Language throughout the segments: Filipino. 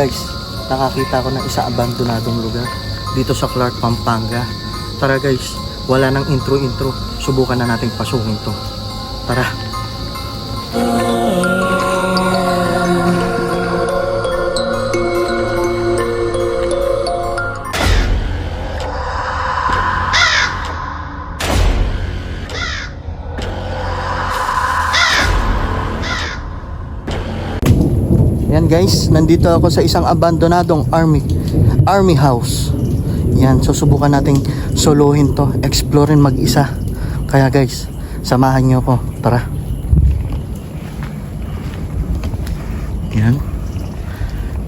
Guys, nakakita ko ng isa abandonadong lugar dito sa Clark, Pampanga. Tara guys, wala nang intro-intro. Subukan na nating pasukin to. Tara. Nandito ako sa isang abandonadong army army house. Yan, susubukan nating solohin to, explorein mag-isa. Kaya guys, samahan niyo ako. Tara. Yan.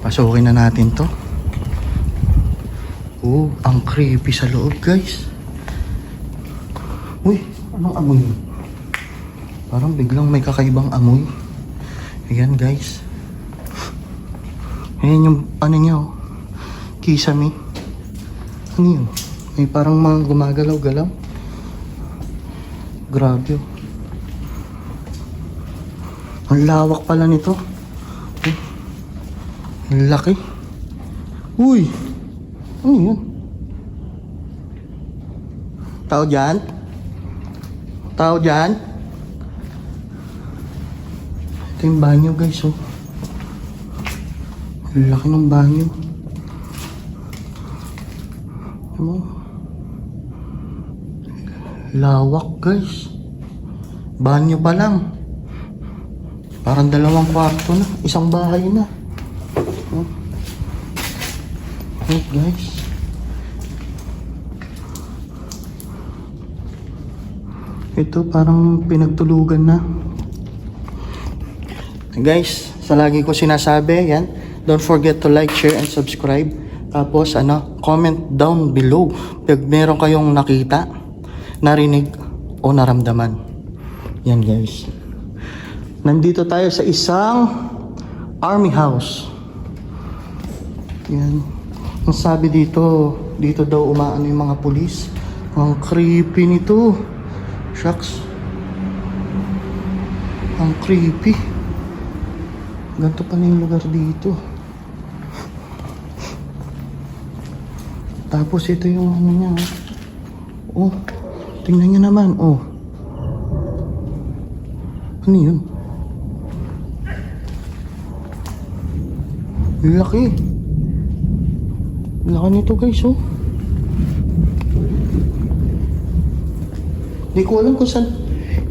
Pasukin na natin to. Oh, ang creepy sa loob guys. Uy, anong amoy? Parang biglang may kakaibang amoy. Ayan guys. Ayan yung ano niya oh. Kisame. Ano yun? May parang mga gumagalaw-galaw. Grabe oh. Ang lawak pala nito. Ang laki. Uy! Ano yun? Tao dyan? Tao dyan? Ito yung banyo guys oh. Laki ng banyo. Ano? Lawak guys. Banyo pa lang. Parang dalawang kwarto na. Isang bahay na. Oh. Wait guys. Ito parang pinagtulugan na. Guys, sa lagi ko sinasabi, yan, don't forget to like, share, and subscribe. Tapos, ano, comment down below pag meron kayong nakita, narinig, o naramdaman. Yan, guys. Nandito tayo sa isang army house. Yan. Ang sabi dito, dito daw umaano yung mga pulis. Ang creepy nito. Shucks. Ang creepy. Ganito pa na yung lugar dito. Tapos ito yung ano niya. Oh, oh tingnan niyo naman. Oh. Ano yun? Laki. Laki nito guys oh. Hindi ko alam kung saan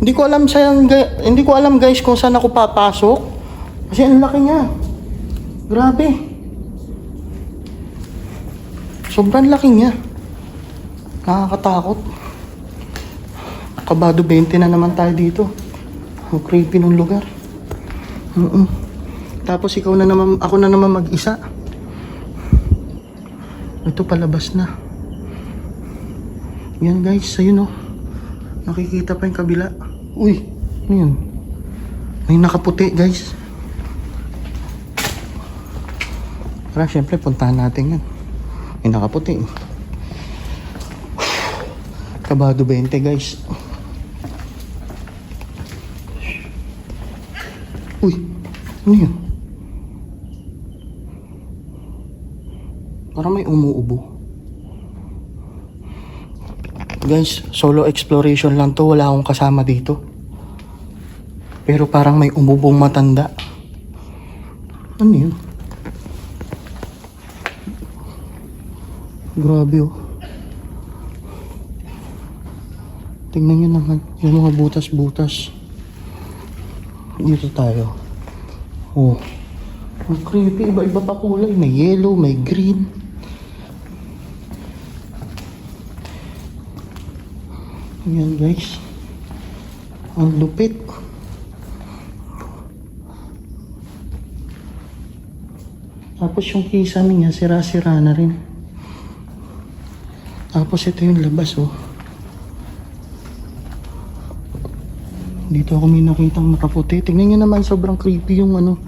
hindi ko alam saan hindi ko alam guys kung saan ako papasok. Kasi ang laki niya. Grabe. Sobrang laki niya. Nakakatakot. Kabado 20 na naman tayo dito. Ang creepy ng lugar. Mm Tapos ikaw na naman, ako na naman mag-isa. Ito palabas na. Yan guys, ayun oh. Nakikita pa yung kabila. Uy, ano yun? May nakaputi guys. Tara, syempre, puntahan natin yan. May nakaputi. Kabado 20 guys. Uy, ano yun? Parang may umuubo. Guys, solo exploration lang to. Wala akong kasama dito. Pero parang may umubong matanda. Ano yun? Grabe oh. Tingnan nyo naman yung mga butas-butas. Dito tayo. Oh. Ang creepy. Iba-iba pa kulay. May yellow, may green. Ayan guys. Ang lupit. Tapos yung kisame niya, sira-sira na rin. Tapos ito yung labas oh. Dito ako may nakitang nakaputi. Tingnan nyo naman, sobrang creepy yung ano.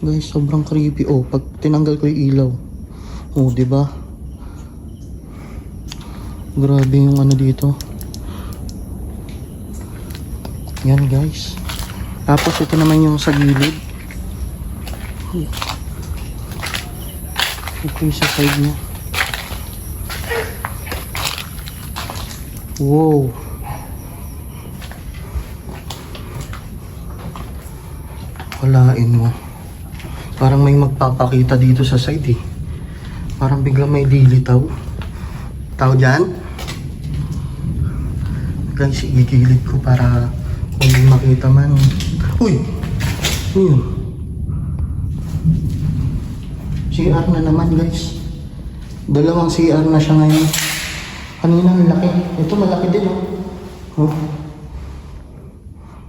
Guys, sobrang creepy. Oh, pag tinanggal ko yung ilaw. Oh, di ba? Grabe yung ano dito. Yan guys. Tapos ito naman yung sa gilid. Ito yung sa side niya. Wow. Walain mo. Parang may magpapakita dito sa side eh. Parang bigla may dilitaw. Tao dyan? Guys, igigilid ko para kung makita man. Uy! Ano yun? CR na naman guys. Dalawang CR na siya ngayon. Kanina ang laki. Ito malaki din oh. oh.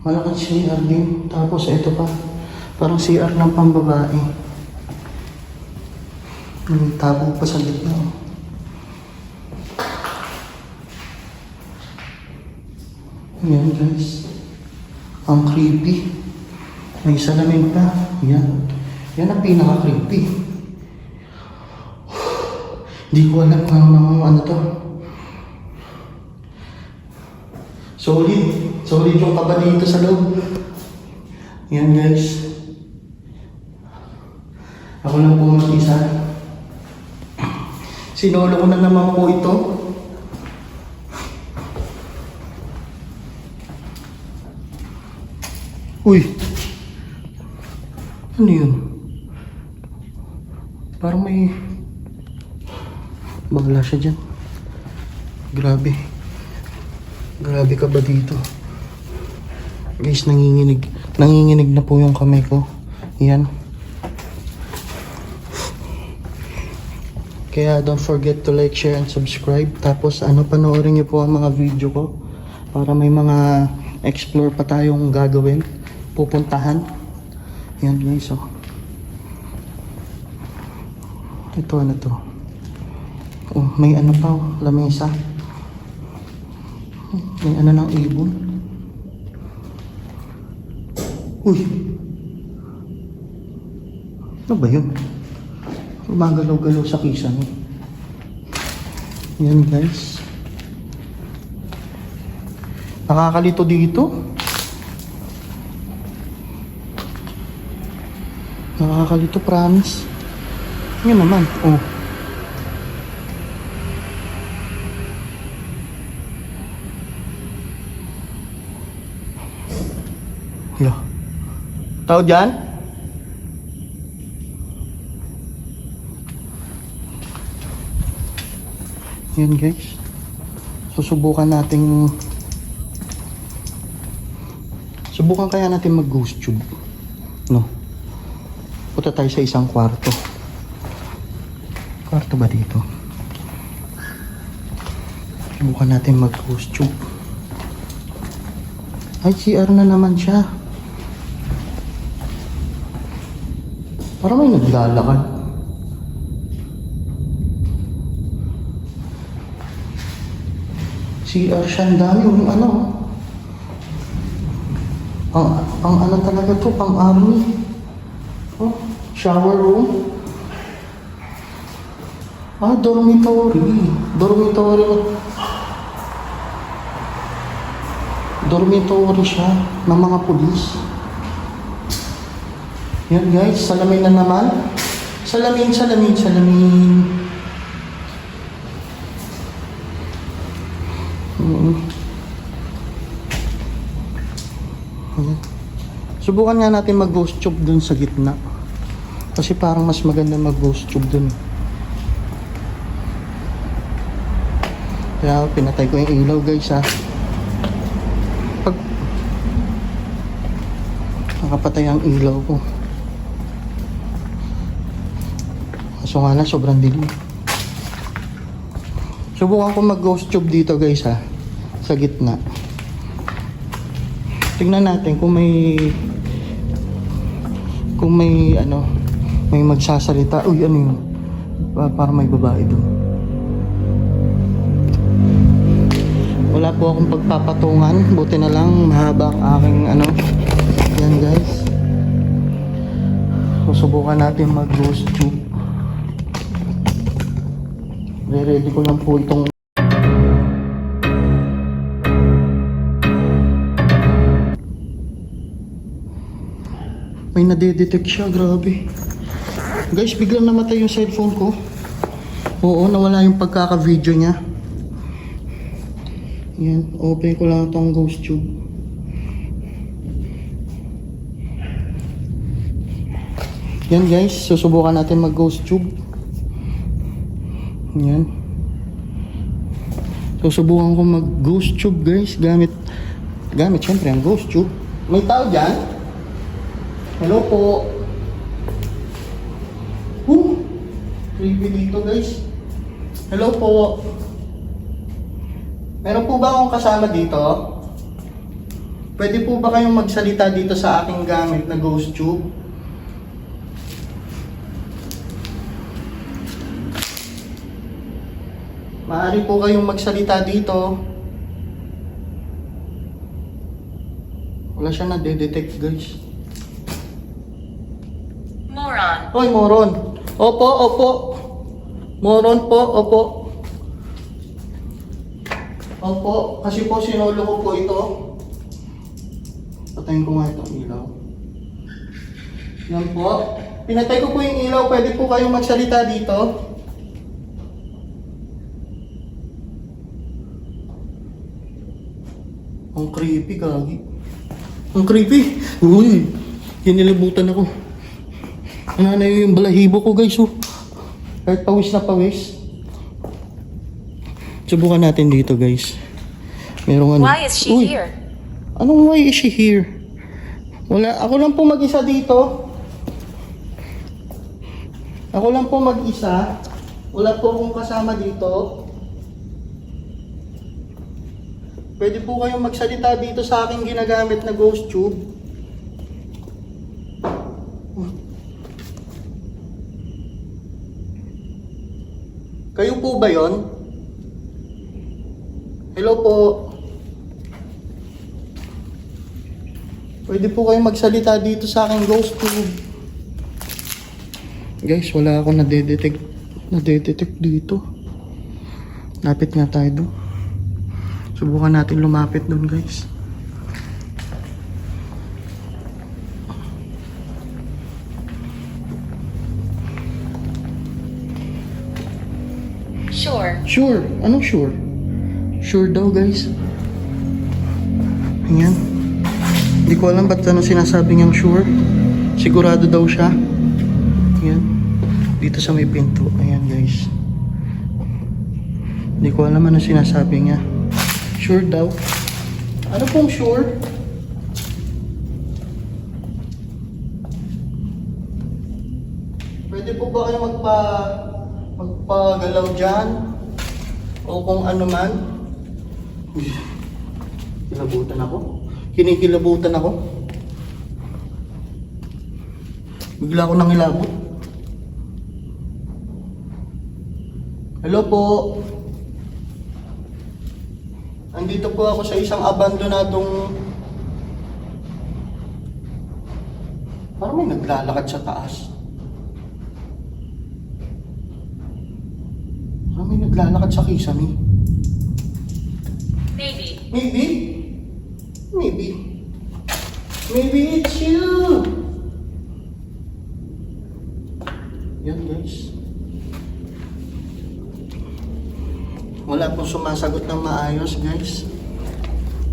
Malaki CR din. Tapos ito pa. Parang CR ng pambabae. May tabo pa sa gitna. oh. Ayan guys. Ang creepy. May salamin pa. Yan. Yan ang pinaka-creepy. Hindi ko alam kung ano, ano to. Solid. Solid yung kaba dito sa loob. Yan guys. Ako lang po mag-isa. Sinolo ko na naman po ito. Uy! Ano yun? Parang may... Bagla siya dyan. Grabe. Grabe ka ba dito? Guys, nanginginig. Nanginginig na po yung kamay ko. Yan. Kaya don't forget to like, share, and subscribe. Tapos ano, panoorin niyo po ang mga video ko. Para may mga explore pa tayong gagawin. Pupuntahan. Yan guys, oh. Ito, ano to? Oh, may ano pa, oh, lamesa. May ano ng ibon. Uy! Ano ba yun? Gumagalaw-galaw sa kisan. Yan guys. Nakakalito dito. Nakakalito, promise. Yan naman. Oh. Tao dyan? Yan guys. Susubukan nating Subukan kaya natin mag ghost tube. No. Punta tayo sa isang kwarto. Kwarto ba dito? Subukan natin mag ghost tube. Ay, CR na naman siya. Parang may naglalakad. Siya, ang dami yung ano. Pang, pang ano talaga to, pang army. Oh, shower room. Ah, dormitory. Dormitory. Dormitory siya ng mga pulis. Yan guys, salamin na naman. Salamin, salamin, salamin. Mm. Ayan. Subukan nga natin mag-ghost tube dun sa gitna. Kasi parang mas maganda mag-ghost tube dun. Kaya pinatay ko yung ilaw guys ha. Pag nakapatay ang ilaw ko. Kaso nga lang, sobrang dilim. Subukan ko mag-ghost tube dito guys ha. Sa gitna. Tingnan natin kung may kung may ano may magsasalita. Uy, ano yun? Pa- Para may babae doon. Wala po akong pagpapatungan. Buti na lang mahaba ang aking ano. Yan guys. Susubukan natin mag-ghost tube. Re-ready ko lang po itong May nadedetect siya, grabe. Guys, biglang namatay yung cellphone ko. Oo, nawala yung pagkaka-video niya. Yan, open ko lang tong ghost tube. Yan guys, susubukan natin mag ghost tube. Yan. Susubukan ko mag ghost tube guys, gamit gamit syempre ang ghost tube. May tao dyan? Hello po. Woo! Creepy dito guys. Hello po. Meron po ba akong kasama dito? Pwede po ba kayong magsalita dito sa aking gamit na ghost tube? Maaari po kayong magsalita dito. Wala siya na-detect guys. Moron. Hoy, moron. Opo, opo. Moron po, opo. Opo, kasi po sinulo ko po ito. Patayin ko nga itong ilaw. Yan po. Pinatay ko po yung ilaw. Pwede po kayong magsalita dito. Ang creepy, kagi. Ang creepy. Uy, kinilibutan ako. Nanay yung balahibo ko guys oh. Kahit pawis na pawis. Subukan natin dito guys. Merong ano. Why is she Uy, here? Anong why is she here? Wala, ako lang po mag-isa dito. Ako lang po mag-isa. Wala po akong kasama dito. Pwede po kayong magsalita dito sa aking ginagamit na ghost tube. Kayo po ba yon? Hello po. Pwede po kayong magsalita dito sa aking ghost tube. Guys, wala akong nadedetect. Nadedetect dito. Lapit nga tayo doon. Subukan natin lumapit doon guys. Sure. Sure. Anong sure? Sure daw, guys. Ayan. Hindi ko alam ba't ano sinasabi niyang sure. Sigurado daw siya. Ayan. Dito sa may pinto. Ayan, guys. Hindi ko alam ano sinasabi niya. Sure daw. Ano pong sure? Pwede po ba kayo magpa magpagalaw dyan? O kung ano man? Uy, Kilabutan ako. Kinikilabutan ako. Bigla ako nang ilabot. Hello po. Andito po ako sa isang abandonadong... Parang may naglalakad sa taas. Parang may naglalakad sa kisame. Maybe. Maybe. Maybe. Maybe it's you. Yan guys. Wala pong sumasagot ng maayos guys.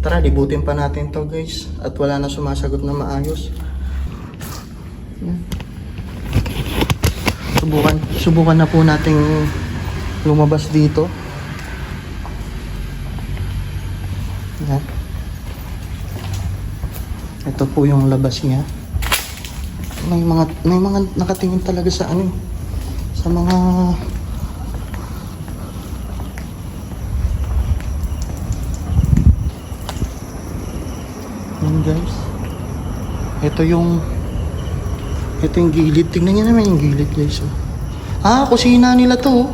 Tara, libutin pa natin to guys. At wala na sumasagot ng maayos. Subukan, subukan na po nating lumabas dito. Yan. Ito po yung labas niya. May mga may mga nakatingin talaga sa ano sa mga Yan guys. Ito yung ito yung gilid. Tingnan niyo naman yung gilid guys. Oh. Ah, kusina nila to. oh.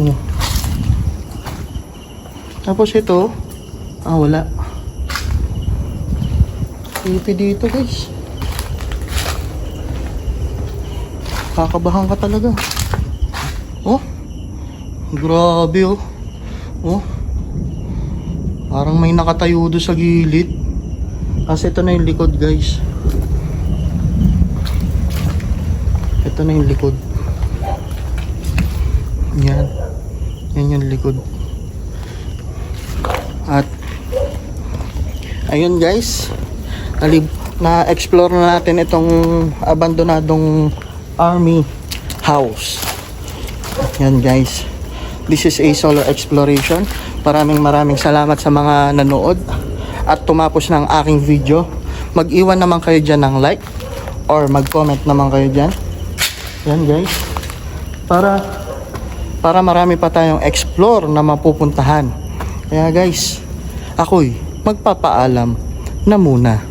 Oh. Tapos ito, ah wala. Creepy dito guys. Kakabahan ka talaga. Oh. Grabe oh. Oh. Parang may nakatayo doon sa gilid. Kasi ito na yung likod guys. Ito na yung likod. Yan. Yan yung likod. At ayun guys. Nalib na-explore na natin itong abandonadong army house. Yan guys. This is a solo exploration. Maraming maraming salamat sa mga nanood at tumapos ng aking video. Mag-iwan naman kayo dyan ng like or mag-comment naman kayo dyan. Yan guys. Para para marami pa tayong explore na mapupuntahan. Kaya guys, ako'y magpapaalam na muna.